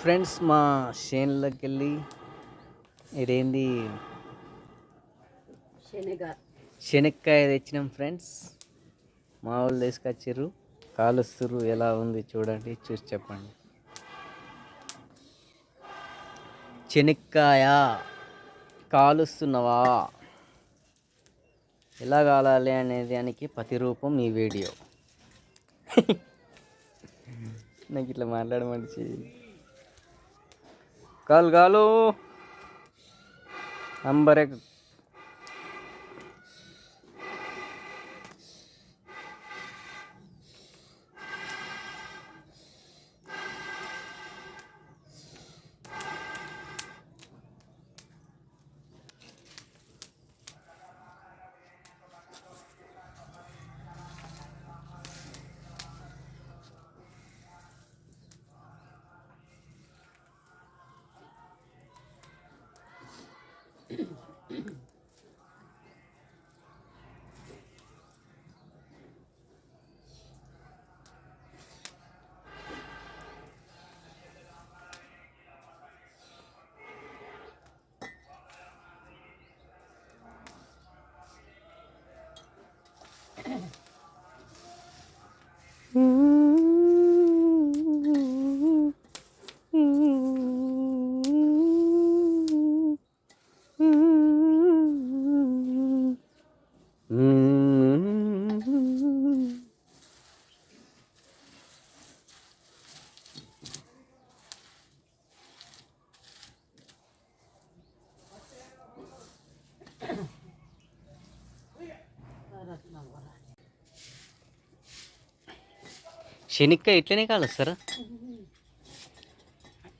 Friends మా చేనులోకి వెళ్ళి ఇదేంది శనక్కాయ తెచ్చినాం ఫ్రెండ్స్. మా వాళ్ళు తీసుకొచ్చిర్రు. కాలుస్తుర్రు ఎలా ఉంది చూడండి చూసి చెప్పండి. శనక్కాయ కాలుస్తున్నావా? ఎలా కాలాలి అనే దానికి ప్రతిరూపం ఈ వీడియో. నాకు ఇట్లా మాట్లాడమంచి కాలు కాలు నంబర్ శనక్కాయ ఇట్లనే కాలుస్తారా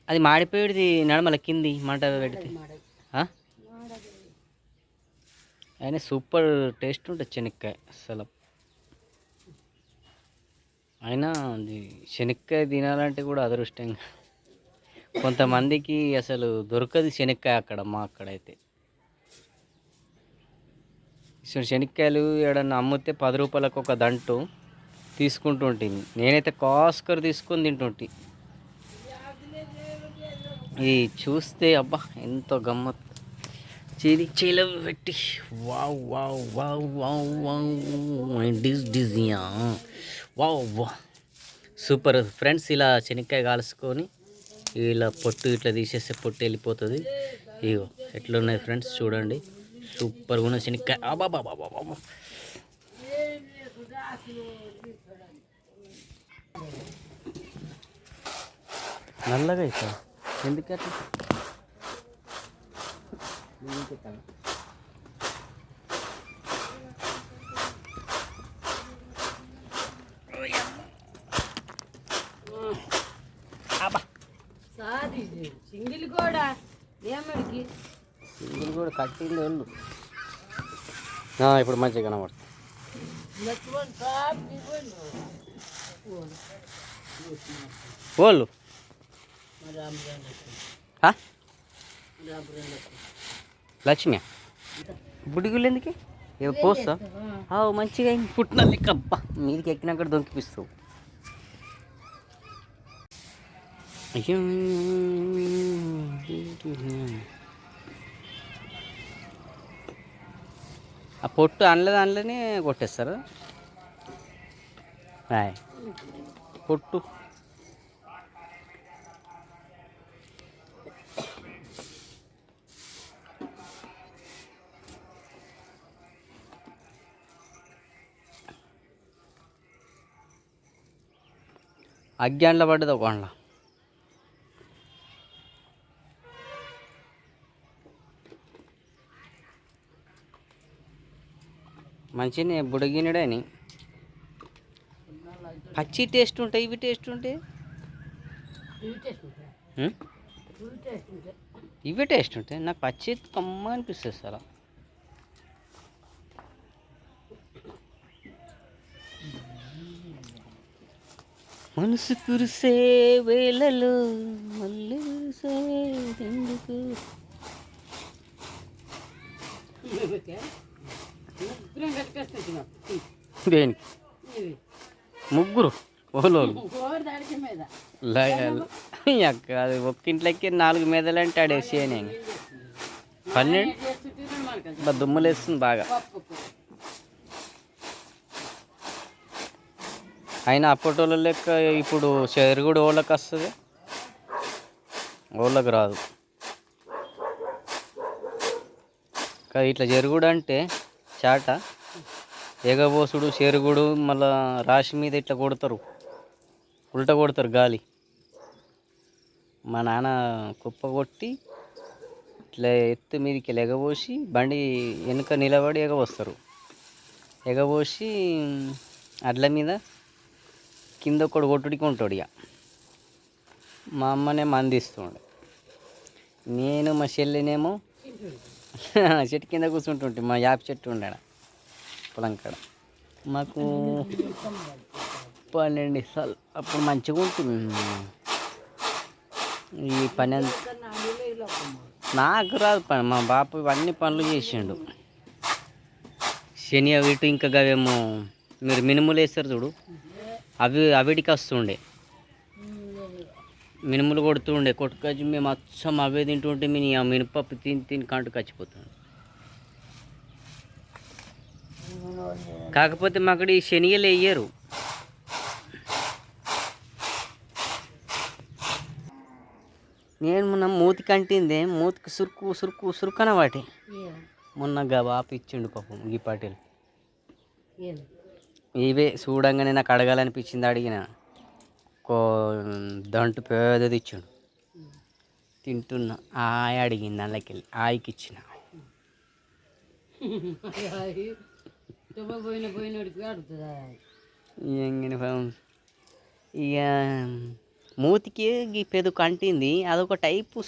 అది మాడిపోయేది నడమల కింది మంట పెడితే. అయినా సూపర్ టేస్ట్ ఉంటుంది శనక్కాయ అసలు. అయినా అది శనక్కాయ తినాలంటే కూడా అదృష్టంగా. కొంతమందికి అసలు దొరకదు శనక్కాయ అక్కడ మా అక్కడైతే. సో శనక్కాయలు ఏడన్నా అమ్మితే పది రూపాయలకు ఒక దంటు తీసుకుంటుంటుంది నేనైతే కాస్కర్ తీసుకొని తింటుంటి. ఈ చూస్తే అబ్బా ఎంతో గమ్మత్ చేది చేలో పెట్టి. Wow wow wow wow wow డిజ్ డిజియా వావ్ వా సూపర్ ఫ్రెండ్స్ ఇలా శనక్కాయ కాల్చుకొని ఇలా పొట్టు ఇట్లా తీసేస్తే పొట్టు వెళ్ళిపోతుంది. ఇగో ఎట్లున్నాయి ఫ్రెండ్స్ చూడండి. సూపర్గా ఉన్న శనక్కాయ అబ్బా బాబా బాబా నల్లగా అవుతా ఎందుకు సింగిల్ కూడా. ఏమడికి ఇది కూడా కట్టింది వాళ్ళు ఇప్పుడు మంచిగా కనబడుతుంది. వాళ్ళు లక్ష్మి. బుడిగులు ఎందుకు? ఏదో పోస్తా? మంచిగా అయింది. పుట్టిన లెక్క అబ్బా మీదికి ఎక్కినాక దొంకిపిస్తావు ఆ పొట్టు అనలేదు అనలేనే కొట్టేస్తారు. పొట్టు. అగ్గి పడ్డది ఒక అండ్ల మంచిగానే బుడగినడని. పచ్చి టేస్ట్ ఉంటాయి ఇవి టేస్ట్ ఉంటాయి? ఇవి టేస్ట్ ఉంటాయి. ఉం? ఇవి టేస్ట్ ఉంటాయి. ఇవే టేస్ట్ ఉంటాయి నాకు పచ్చి కమ్మ అనిపిస్తుంది సార్ మనసు కురిసే వేళలో మళ్ళీ కురిసే దేనికి? ముగ్గురు? ఓలోలు? అక్క అది ఒక్కింట్లోకి నాలుగు మెదలు అంటే ఆడే పన్నెండు? దుమ్ములేస్తుంది బాగా. అయినా అప్పటోళ్ళ లెక్క ఇప్పుడు చెరుగుడు ఓళ్ళకి వస్తుంది. ఓళ్ళకి రాదు. ఇట్లా చెరుగుడు అంటే చాట. ఎగబోసుడు చెరుగుడు మళ్ళా రాశి మీద ఇట్లా కొడతారు. ఉల్ట కొడతారు గాలి. మా నాన్న కుప్ప కొట్టి ఇట్లా ఎత్తు మీదకి ఎగబోసి బండి వెనుక నిలబడి ఎగబోస్తారు. ఎగబోసి అడ్ల మీద కింద ఒకడు కొట్టుడికి ఉంటాడు ఇక. మా అమ్మనే మందిస్తుండే. నేను మా చెల్లినేమో చెట్టు కింద కూర్చుంటుంటే మా యాప చెట్టు ఉండే ఆడ, పొలం కాడ. మాకు పన్నెండు సార్లు అప్పుడు మంచిగా ఉంటుంది. ఈ పని నాకు రాదు పని మా బాపు ఇవన్నీ పనులు చేసిండు. శని అవి ఇటు ఇంకా గవేమో మీరు మినుములు వేస్తారు చూడు. అవి అవిటికి వస్తుండే. మినుములు కొడుతుండే. కొట్టుకొచ్చి మేము అచ్చం అవే తింటుంటే మేము ఆ మినపప్పు తిని తిని కంటు కచ్చిపోతుంది కాకపోతే మాకు ఈ శనిగలు వేయరు. నేను మొన్న మూతి కంటిందే మూతికి సురుకు సురుకు సురుకన వాటి. మొన్న గా బాపు ఇచ్చిండు పాపం ఈ పాటిల్. ఇవే చూడంగానే నాకు అడగాలనిపించింది అడిగిన. కో దంటు పెద్దది ఇచ్చాడు. తింటున్నా. ఆయ అడిగింది దాంట్లోకి వెళ్ళి. ఆయికి ఇచ్చిన. ఇక మూతికి ఈ పెదు కంటింది అదొక టైపు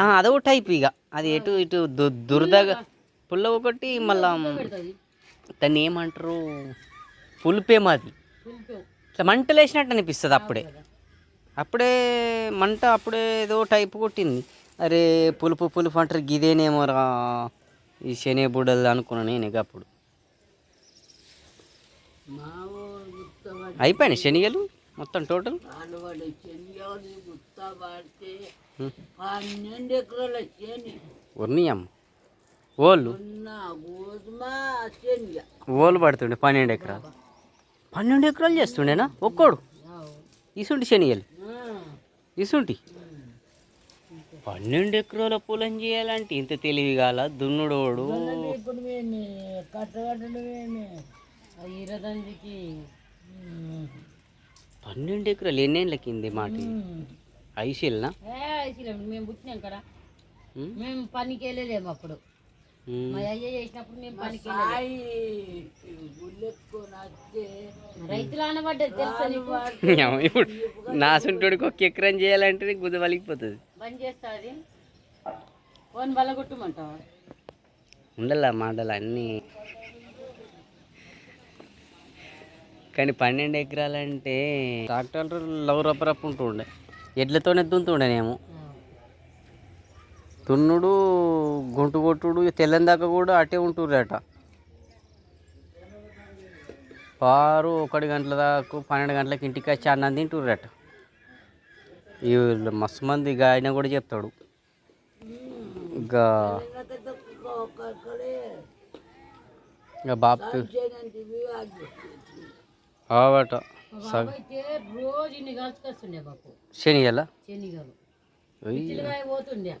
అదొక టైప్ ఇక అది ఎటు ఇటు దు- దురదగా పుల్ల ఒకటి మళ్ళా దాన్ని ఏమంటారు? పులిపేమాది పులిపేవు ఇట్లా మంటలు వేసినట్టు అనిపిస్తుంది అప్పుడే. అప్పుడే మంట అప్పుడే ఏదో టైపు కొట్టింది. అరే పులుపు పులుపు అంటారు. గిదేనేమోరా ఈ శని బుడ్డలు అనుకున్నాను నేను ఇక అప్పుడు. అయిపోయినాయి శనిగలు మొత్తం టోటల్? ఉర్నియమ్మ ఓళ్ళు? ఓళ్ళు పడుతుండే పన్నెండు ఎకరాలు. పన్నెండు ఎకరాలు చేస్తుండేనా? ఒక్కోడు? ఇసుంటి శనిగలు ఇసుంటి? పన్నెండు ఎకరాల పొలం చేయాలంటే ఇంత తెలివి కాల దున్నుడోడు. పన్నెండు ఎకరాలు ఎన్నేళ్ళ కింది మాట ఐసీల్నా మేము పుట్టినాం కదా మేము పనికి వెళ్ళలేము అప్పుడు. మా అయ్య చేసినప్పుడు మేము పనికి రైతులు అనబడ్డది తెలుసా నీకు? ఇప్పుడు నా సొంటోడికి ఒక ఎకరం చేయాలంటే గుద వలిగిపోతుంది. బంద్ చేస్తుంది. ఫోన్ బల కొట్టమంటావా ఉండాల మాటలు అన్నీ. కానీ పన్నెండు ఎకరాలంటే ట్రాక్టర్లు లవ్ రప్పరప్పు ఉంటుండే. ఎడ్లతోనే దున్తుండేనేమో తున్నుడు గుంటు కొట్టుడు తెల్లని దాకా కూడా అటే ఉంటుర్రట. పారు ఒకటి గంటల దాకా పన్నెండు గంటలకు ఇంటికి వచ్చి అన్నం తింటుర్రట. వీళ్ళు మస్తు మంది ఇక ఆయన కూడా చెప్తాడు. ఇంకా ఇంకా బాపు బాపు. శనిగల? శనిగలు. పోతుండే.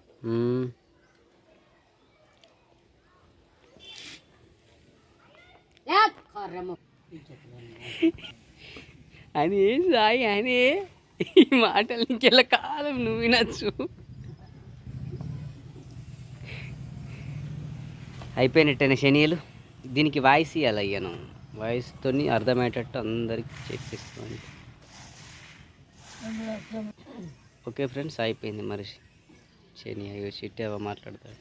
అని ఏం సాయి అని. ఈ మాటల నుంచి ఎలా కాలం నువ్వు వినొచ్చు. అయిపోయినట్టేనా శనియలు? దీనికి వాయిస్ ఇవ్వాలి అయ్యాను వాయిస్తో అర్థమయ్యేటట్టు అందరికి చెప్పిస్తాను ఓకే ఫ్రెండ్స్ అయిపోయింది మరి. శని అయ్యో చిట్టి మాట్లాడతాడు.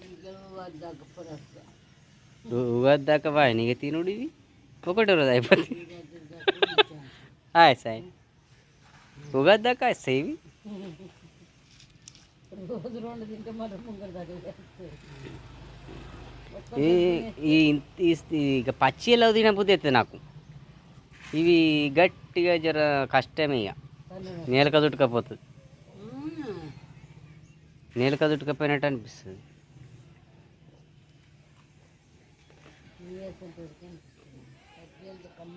ఉగాది దాకా వాయి నీకు తినుడు ఇవి? ఒకటో రోజు అయిపోతుంది. హాయ్ సాయి. ఉగాది దాకా వస్తాయి ఇవి? ఇక పచ్చి ఎలా తినకపోతే ఎత్తుంది నాకు. ఇవి గట్టిగా జర కష్టమే ఇక. నేలక చుట్టుకపోతుంది. నేలక చుట్టుకపోయినట్టు అనిపిస్తుంది కమ్మ.